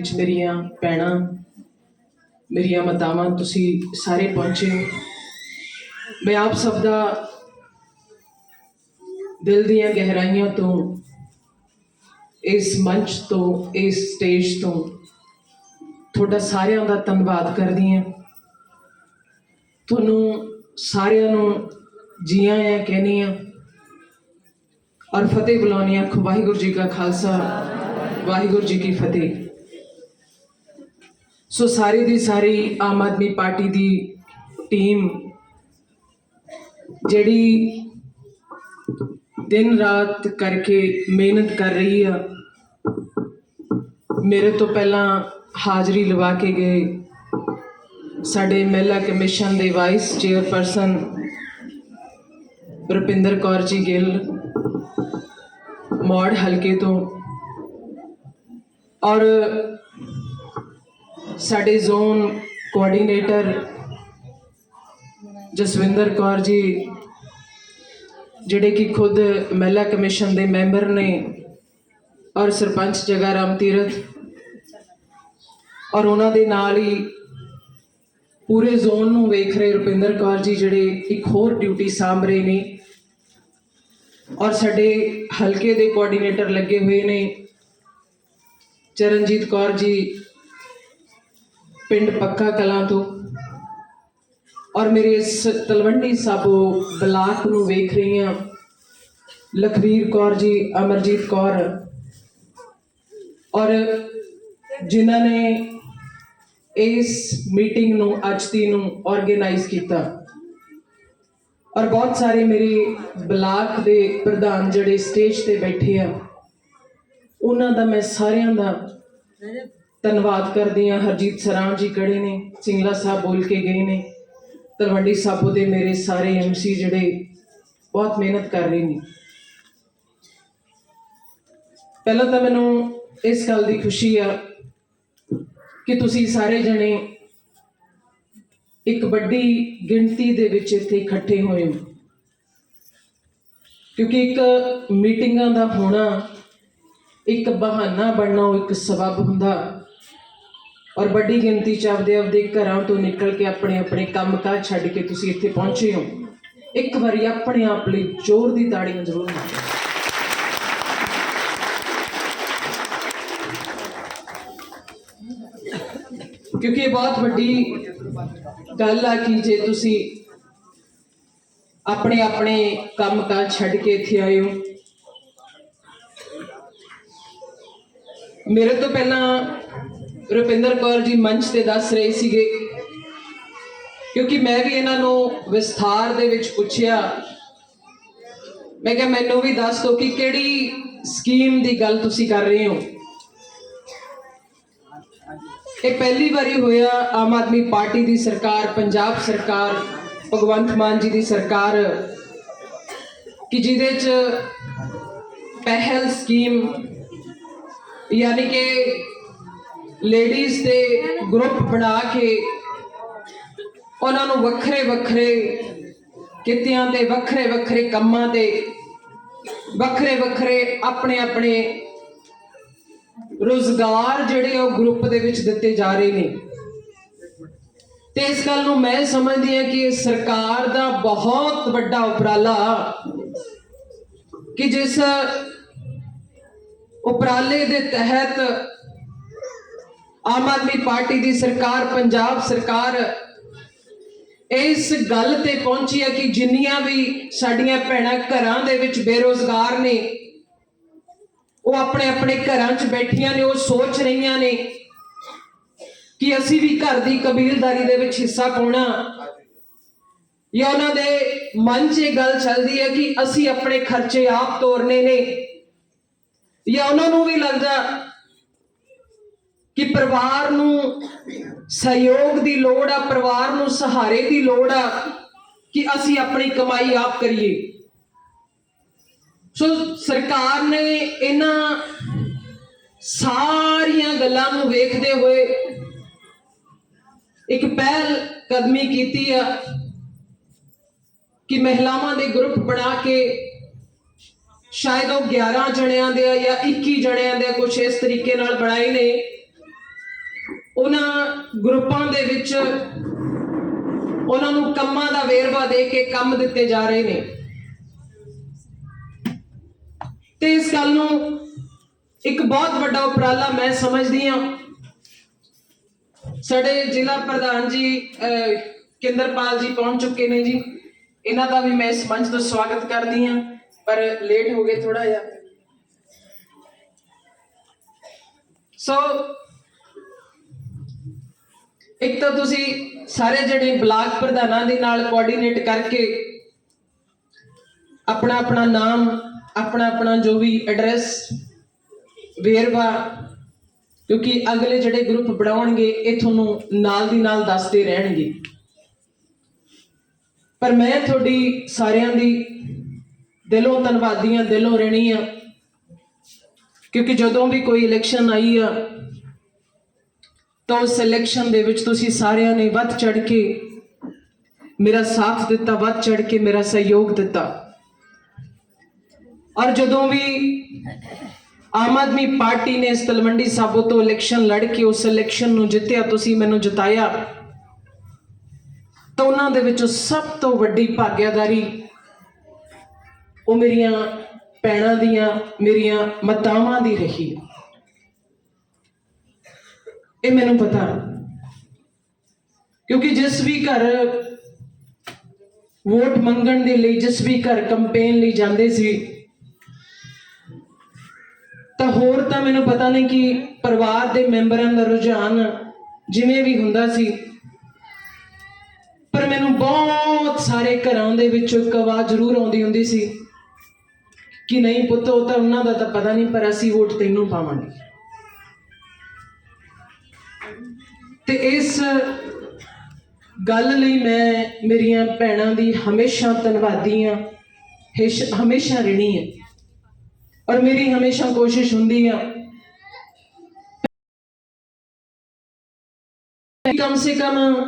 ਵਿੱਚ ਮੇਰੀਆਂ ਭੈਣਾਂ, ਮੇਰੀਆਂ ਮਾਤਾਵਾਂ, ਤੁਸੀਂ ਸਾਰੇ ਪਹੁੰਚੇ ਹੋ। ਮੈਂ ਆਪ ਸਭ ਦਾ ਦਿਲ ਦੀਆਂ ਗਹਿਰਾਈਆਂ ਤੋਂ, ਇਸ ਮੰਚ ਤੋਂ, ਇਸ ਸਟੇਜ ਤੋਂ ਤੁਹਾਡਾ ਸਾਰਿਆਂ ਦਾ ਧੰਨਵਾਦ ਕਰਦੀ ਹਾਂ। ਤੁਹਾਨੂੰ ਸਾਰਿਆਂ ਨੂੰ ਜੀਆਂ ਆ ਕਹਿੰਦੀ ਆ ਔਰ ਫਤਿਹ ਬੁਲਾਉਣੀ ਆ ਵਾਹਿਗੁਰੂ ਜੀ ਕਾ ਖਾਲਸਾ, ਵਾਹਿਗੁਰੂ ਜੀ ਕੀ ਫਤਿਹ। ਸੋ ਸਾਰੀ ਦੀ ਸਾਰੀ ਆਮ ਆਦਮੀ ਪਾਰਟੀ ਦੀ ਟੀਮ ਜਿਹੜੀ ਦਿਨ ਰਾਤ ਕਰਕੇ ਮਿਹਨਤ ਕਰ ਰਹੀ ਆ, ਮੇਰੇ ਤੋਂ ਪਹਿਲਾਂ ਹਾਜ਼ਰੀ ਲਵਾ ਕੇ ਗਏ ਸਾਡੇ ਮਹਿਲਾ ਕਮਿਸ਼ਨ ਦੇ ਵਾਈਸ ਚੇਅਰਪਰਸਨ ਰੁਪਿੰਦਰ ਕੌਰ ਜੀ ਗਿੱਲ ਮੌੜ ਹਲਕੇ ਤੋਂ ਔਰ ਸਾਡੇ ਜ਼ੋਨ ਕੋਆਰਡੀਨੇਟਰ ਜਸਵਿੰਦਰ ਕੌਰ ਜੀ, ਜਿਹੜੇ ਕਿ ਖੁਦ ਮਹਿਲਾ ਕਮਿਸ਼ਨ ਦੇ ਮੈਂਬਰ ਨੇ ਔਰ ਸਰਪੰਚ ਜਗਾ ਰਾਮ ਤੀਰਥ ਔਰ ਉਹਨਾਂ ਦੇ ਨਾਲ ਹੀ ਪੂਰੇ ਜ਼ੋਨ ਨੂੰ ਵੇਖ ਰਹੇ ਰੁਪਿੰਦਰ ਕੌਰ ਜੀ, ਜਿਹੜੇ ਇੱਕ ਹੋਰ ਡਿਊਟੀ ਸਾਂਭ ਰਹੇ ਨੇ ਔਰ ਸਾਡੇ ਹਲਕੇ ਦੇ ਕੋਆਰਡੀਨੇਟਰ ਲੱਗੇ ਹੋਏ ਨੇ। ਚਰਨਜੀਤ ਕੌਰ ਜੀ ਪਿੰਡ ਪੱਕਾ ਕਲਾਂ ਤੋਂ। ਔਰ ਮੇਰੇ ਇਸ ਤਲਵੰਡੀ ਸਾਬੋ ਬਲਾਕ ਨੂੰ ਵੇਖ ਰਹੀ ਹਾਂ ਲਖਵੀਰ ਕੌਰ ਜੀ, ਅਮਰਜੀਤ ਕੌਰ। ਔਰ ਜਿਨ੍ਹਾਂ ਨੇ ਇਸ ਮੀਟਿੰਗ ਨੂੰ, ਅੱਜ ਦੀ ਨੂੰ ਆਰਗੇਨਾਈਜ਼ ਕੀਤਾ। ਔਰ ਬਹੁਤ ਸਾਰੇ ਮੇਰੇ ਬਲਾਕ ਦੇ ਪ੍ਰਧਾਨ ਜਿਹੜੇ ਸਟੇਜ ਤੇ ਬੈਠੇ ਆ, ਉਹਨਾਂ ਦਾ ਮੈਂ ਸਾਰਿਆਂ ਦਾ ਧੰਨਵਾਦ ਕਰਦੀ ਹਾਂ, ਹਰਜੀਤ ਸਰਾਮ ਜੀ ਖੜੇ ਨੇ, ਸਿੰਗਲਾ ਸਾਹਿਬ ਬੋਲ ਕੇ ਗਏ ਨੇ, ਤਲਵੰਡੀ ਸਾਬੋ ਦੇ ਮੇਰੇ ਸਾਰੇ ਐਮਸੀ ਜਿਹੜੇ ਬਹੁਤ ਮਿਹਨਤ ਕਰ ਰਹੇ ਨੇ। ਪਹਿਲਾਂ ਤਾਂ ਮੈਨੂੰ ਇਸ ਗੱਲ ਦੀ ਖੁਸ਼ੀ ਆ ਕਿ ਤੁਸੀਂ ਸਾਰੇ ਜਣੇ ਇੱਕ ਵੱਡੀ ਗਿਣਤੀ ਦੇ ਵਿੱਚ ਇੱਥੇ ਇਕੱਠੇ ਹੋਏ ਹੋ। ਕਿਉਂਕਿ ਇੱਕ ਮੀਟਿੰਗਾਂ ਦਾ ਹੋਣਾ, ਇੱਕ ਬਹਾਨਾ ਬਣਨਾ, ਉਹ ਇੱਕ ਸਬਬ ਹੁੰਦਾ। ਔਰ ਵੱਡੀ ਗਿਣਤੀ ਚ ਆਪਦੇ ਆਪਦੇ ਘਰਾਂ ਤੋਂ ਨਿਕਲ ਕੇ ਆਪਣੇ ਆਪਣੇ ਕੰਮਕਾਜ ਛੱਡ ਕੇ ਤੁਸੀਂ ਇੱਥੇ ਪਹੁੰਚੇ ਹੋ। ਇੱਕ ਵਾਰੀ ਆਪਣੇ ਆਪ ਲਈ ਜ਼ੋਰ ਦੀ ਤਾੜੀਆਂ ਜ਼ਰੂਰ ਮਾਰੋ। ਕਿਉਂਕਿ ਇਹ ਬਹੁਤ ਵੱਡੀ ਗੱਲ ਆ ਕਿ ਜੇ ਤੁਸੀਂ ਆਪਣੇ ਆਪਣੇ ਕੰਮਕਾਜ ਛੱਡ ਕੇ ਇੱਥੇ ਆਏ ਹੋ। ਮੇਰੇ ਤੋਂ ਪਹਿਲਾਂ ਰੁਪਿੰਦਰ ਕੌਰ ਜੀ ਮੰਚ ਤੇ ਦੱਸ ਰਹੇ ਸੀਗੇ, ਕਿਉਂਕਿ ਮੈਂ ਵੀ ਇਹਨਾਂ ਨੂੰ ਵਿਸਥਾਰ ਦੇ ਵਿੱਚ ਪੁੱਛਿਆ। ਮੈਂ ਕਿਹਾ, ਮੈਨੂੰ ਵੀ ਦੱਸ ਦਿਓ ਕਿ ਕਿਹੜੀ ਸਕੀਮ ਦੀ ਗੱਲ ਤੁਸੀਂ ਕਰ ਰਹੇ ਹੋ? ਇਹ ਪਹਿਲੀ ਵਾਰੀ ਹੋਇਆ ਆਮ ਆਦਮੀ ਪਾਰਟੀ ਦੀ ਸਰਕਾਰ, ਪੰਜਾਬ ਸਰਕਾਰ, ਭਗਵੰਤ ਮਾਨ ਜੀ ਦੀ ਸਰਕਾਰ, ਕਿ ਜਿਹਦੇ ਚ ਪਹਿਲ ਸਕੀਮ, ਯਾਨੀ ਕਿ ਲੇਡੀਜ਼ ਦੇ ਗਰੁੱਪ ਬਣਾ ਕੇ ਉਹਨਾਂ ਨੂੰ ਵੱਖਰੇ ਵੱਖਰੇ ਕਿੱਤਿਆਂ ਤੇ, ਵੱਖਰੇ ਵੱਖਰੇ ਕੰਮਾਂ ਤੇ, ਵੱਖਰੇ ਵੱਖਰੇ ਆਪਣੇ ਆਪਣੇ ਰੋਜ਼ਗਾਰ ਜਿਹੜੇ ਉਹ ਗਰੁੱਪ ਦੇ ਵਿੱਚ ਦਿੱਤੇ ਜਾ ਰਹੇ ਨੇ। ਤੇ ਇਸ ਗੱਲ ਨੂੰ ਮੈਂ ਸਮਝਦੀ ਹਾਂ ਕਿ ਇਹ ਸਰਕਾਰ ਦਾ ਬਹੁਤ ਵੱਡਾ ਉਪਰਾਲਾ ਕਿ ਜਿਸ ਉਪਰਾਲੇ ਦੇ ਤਹਿਤ ਆਮ ਆਦਮੀ ਪਾਰਟੀ ਦੀ ਸਰਕਾਰ, ਪੰਜਾਬ ਸਰਕਾਰ ਇਸ ਗੱਲ ਤੇ ਪਹੁੰਚੀ ਹੈ ਕਿ ਜਿੰਨੀਆਂ ਵੀ ਸਾਡੀਆਂ ਭੈਣਾਂ ਘਰਾਂ ਦੇ ਵਿੱਚ ਬੇਰੋਜ਼ਗਾਰ ਨੇ, ਉਹ ਆਪਣੇ ਆਪਣੇ ਘਰਾਂ 'ਚ ਬੈਠੀਆਂ ਨੇ, ਉਹ ਸੋਚ ਰਹੀਆਂ ਨੇ ਕਿ ਅਸੀਂ ਵੀ ਘਰ ਦੀ ਕਬੀਲਦਾਰੀ ਦੇ ਵਿੱਚ ਹਿੱਸਾ ਪਾਉਣਾ। ਜਾਂ ਉਹਨਾਂ ਦੇ ਮਨ 'ਚ ਇਹ ਗੱਲ ਚੱਲਦੀ ਹੈ ਕਿ ਅਸੀਂ ਆਪਣੇ ਖਰਚੇ ਆਪ ਤੋਰਨੇ ਨੇ, ਜਾਂ ਉਹਨਾਂ ਨੂੰ ਵੀ ਲੱਗਦਾ ਕਿ ਪਰਿਵਾਰ ਨੂੰ ਸਹਿਯੋਗ ਦੀ ਲੋੜ ਆ, ਪਰਿਵਾਰ ਨੂੰ ਸਹਾਰੇ ਦੀ ਲੋੜ ਆ ਕਿ ਅਸੀਂ ਆਪਣੀ ਕਮਾਈ ਆਪ ਕਰੀਏ। ਸੋ ਸਰਕਾਰ ਨੇ ਇਹਨਾਂ ਸਾਰੀਆਂ ਗੱਲਾਂ ਨੂੰ ਵੇਖਦੇ ਹੋਏ ਇੱਕ ਪਹਿਲ ਕਦਮੀ ਕੀਤੀ ਆ ਕਿ ਮਹਿਲਾਵਾਂ ਦੇ ਗਰੁੱਪ ਬਣਾ ਕੇ ਸ਼ਾਇਦ ਉਹ 11 ਜਣਿਆਂ ਦੇ ਆ ਜਾਂ 21 ਜਣਿਆਂ ਦੇ ਕੁਝ ਇਸ ਤਰੀਕੇ ਨਾਲ ਬਣਾਏ ਨੇ। ਉਹਨਾਂ ਗਰੁੱਪਾਂ ਦੇ ਵਿੱਚ ਉਹਨਾਂ ਨੂੰ ਕੰਮਾਂ ਦਾ ਵੇਰਵਾ ਦੇ ਕੇ ਕੰਮ ਦਿੱਤੇ ਜਾ ਰਹੇ ਨੇ। ਤੇ ਇਸ ਗੱਲ ਨੂੰ ਇੱਕ ਬਹੁਤ ਵੱਡਾ ਉਪਰਾਲਾ ਮੈਂ ਸਮਝਦੀ ਹਾਂ। ਸਾਡੇ ਜ਼ਿਲ੍ਹਾ ਪ੍ਰਧਾਨ ਜੀ ਅਹ, ਕੇਂਦਰਪਾਲ ਜੀ ਪਹੁੰਚ ਚੁੱਕੇ ਨੇ ਜੀ। ਇਹਨਾਂ ਦਾ ਵੀ ਮੈਂ ਇਸ ਮੰਚ ਤੋਂ ਸਵਾਗਤ ਕਰਦੀ ਹਾਂ ਪਰ ਲੇਟ ਹੋ ਗਏ ਥੋੜਾ ਜਿਹਾ। ਸੋ ਇੱਕ ਤਾਂ ਤੁਸੀਂ ਸਾਰੇ ਜਿਹੜੇ ਬਲਾਕ ਪ੍ਰਧਾਨਾਂ ਦੇ ਨਾਲ ਕੋਆਰਡੀਨੇਟ ਕਰਕੇ ਆਪਣਾ ਆਪਣਾ ਨਾਮ, ਆਪਣਾ ਆਪਣਾ ਜੋ ਵੀ ਐਡਰੈਸ ਵੇਰਵਾ, ਕਿਉਂਕਿ ਅਗਲੇ ਜਿਹੜੇ ਗਰੁੱਪ ਬਣਾਉਣਗੇ, ਇਹ ਤੁਹਾਨੂੰ ਨਾਲ ਦੀ ਨਾਲ ਦੱਸਦੇ ਰਹਿਣਗੇ। ਪਰ ਮੈਂ ਤੁਹਾਡੀ ਸਾਰਿਆਂ ਦੀ ਦਿਲੋਂ ਧੰਨਵਾਦੀ ਹਾਂ ਦਿਲੋਂ ਰਹਿਣੀ ਆ, ਕਿਉਂਕਿ ਜਦੋਂ ਵੀ ਕੋਈ ਇਲੈਕਸ਼ਨ ਆਈ ਆ ਤਾਂ ਉਸ ਇਲੈਕਸ਼ਨ ਦੇ ਵਿੱਚ ਤੁਸੀਂ ਸਾਰਿਆਂ ਨੇ ਵੱਧ ਚੜ ਕੇ ਮੇਰਾ ਸਾਥ ਦਿੱਤਾ, ਵੱਧ ਚੜ ਕੇ ਮੇਰਾ ਸਹਿਯੋਗ ਦਿੱਤਾ। ਔਰ ਜਦੋਂ ਵੀ ਆਮ ਆਦਮੀ ਪਾਰਟੀ ਨੇ ਇਸ ਤਲਵੰਡੀ ਸਾਬੋ ਤੋਂ ਇਲੈਕਸ਼ਨ ਲੜ ਕੇ ਉਸ ਇਲੈਕਸ਼ਨ ਨੂੰ ਜਿੱਤਿਆ, ਤੁਸੀਂ ਮੈਨੂੰ ਜਿਤਾਇਆ, ਤਾਂ ਉਹਨਾਂ ਦੇ ਵਿੱਚੋਂ ਸਭ ਤੋਂ ਵੱਡੀ ਭਾਗਿਆਦਾਰੀ ਉਹ ਮੇਰੀਆਂ ਭੈਣਾਂ ਦੀਆਂ, ਮੇਰੀਆਂ ਮਾਤਾਵਾਂ ਦੀ ਰਹੀ। ਇਹ ਮੈਨੂੰ ਪਤਾ। ਕਿਉਂਕਿ ਜਿਸ ਵੀ ਘਰ ਵੋਟ ਮੰਗਣ ਦੇ ਲਈ, ਜਿਸ ਵੀ ਘਰ ਕੰਪੇਨ ਲਈ ਜਾਂਦੇ ਸੀ, ਤਾਂ ਹੋਰ ਤਾਂ ਮੈਨੂੰ ਪਤਾ ਨਹੀਂ ਕਿ ਪਰਿਵਾਰ ਦੇ ਮੈਂਬਰਾਂ ਦਾ ਰੁਝਾਨ ਜਿਵੇਂ ਵੀ ਹੁੰਦਾ ਸੀ। ਪਰ ਮੈਨੂੰ ਬਹੁਤ ਸਾਰੇ ਘਰਾਂ ਦੇ ਵਿੱਚੋਂ ਇੱਕ ਆਵਾਜ਼ ਜ਼ਰੂਰ ਆਉਂਦੀ ਹੁੰਦੀ ਸੀ ਕਿ ਨਹੀਂ ਪੁੱਤ, ਉਹ ਤਾਂ ਉਹਨਾਂ ਦਾ ਤਾਂ ਪਤਾ ਨਹੀਂ, ਪਰ ਅਸੀਂ ਵੋਟ ਤੈਨੂੰ ਪਾਵਾਂਗੇ। ਤੇ ਇਸ ਗੱਲ ਲਈ ਮੈਂ ਮੇਰੀਆਂ ਭੈਣਾਂ ਦੀ ਹਮੇਸ਼ਾ ਧੰਨਵਾਦੀ ਹਾਂ, ਹੇਸ਼- ਹਮੇਸ਼ਾ ਰਹਿਣੀ ਹੈ ਔਰ ਮੇਰੀ ਹਮੇਸ਼ਾ ਕੋਸ਼ਿਸ਼ ਹੁੰਦੀ ਆ। ਕਮ ਸੇ ਕਮ